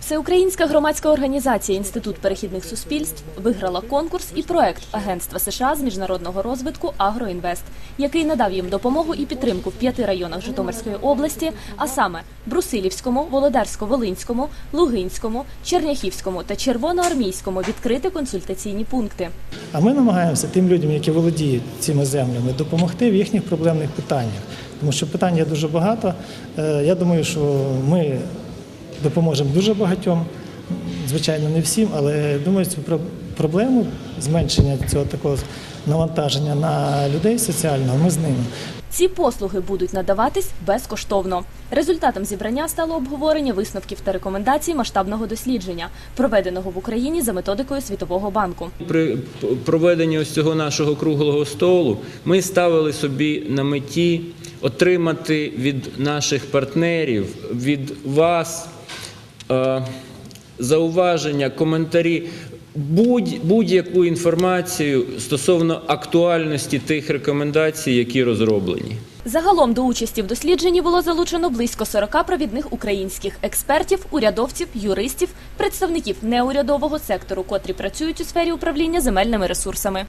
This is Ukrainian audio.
Всеукраїнська громадська організація Інститут перехідних суспільств виграла конкурс і проект Агентства США з міжнародного розвитку Агроінвест, який надав їм допомогу і підтримку в п'яти районах Житомирської області, а саме Брусилівському, Володарсько-Волинському, Лугинському, Черняхівському та Червоноармійському відкрити консультаційні пункти. А ми намагаємося тим людям, які володіють цими землями, допомогти в їхніх проблемних питаннях. Тому що питань є дуже багато. Е, Я думаю, що ми допоможемо дуже багатьом. Звичайно, не всім, але думаю, цю про- проблему зменшення цього такого навантаження на людей соціального ми з ними. Ці послуги будуть надаватись безкоштовно. Результатом зібрання стало обговорення висновків та рекомендацій масштабного дослідження, проведеного в Україні за методикою Світового банку. При проведенні ось цього нашого круглого столу ми ставили собі на меті отримати від наших партнерів, від вас зауваження, коментарі, Будь-яку будь-яку інформацію стосовно актуальності тих рекомендацій, які розроблені. Загалом до участі в дослідженні було залучено близько 40 провідних українських експертів, урядовців, юристів, представників неурядового сектору, котрі працюють у сфері управління земельними ресурсами.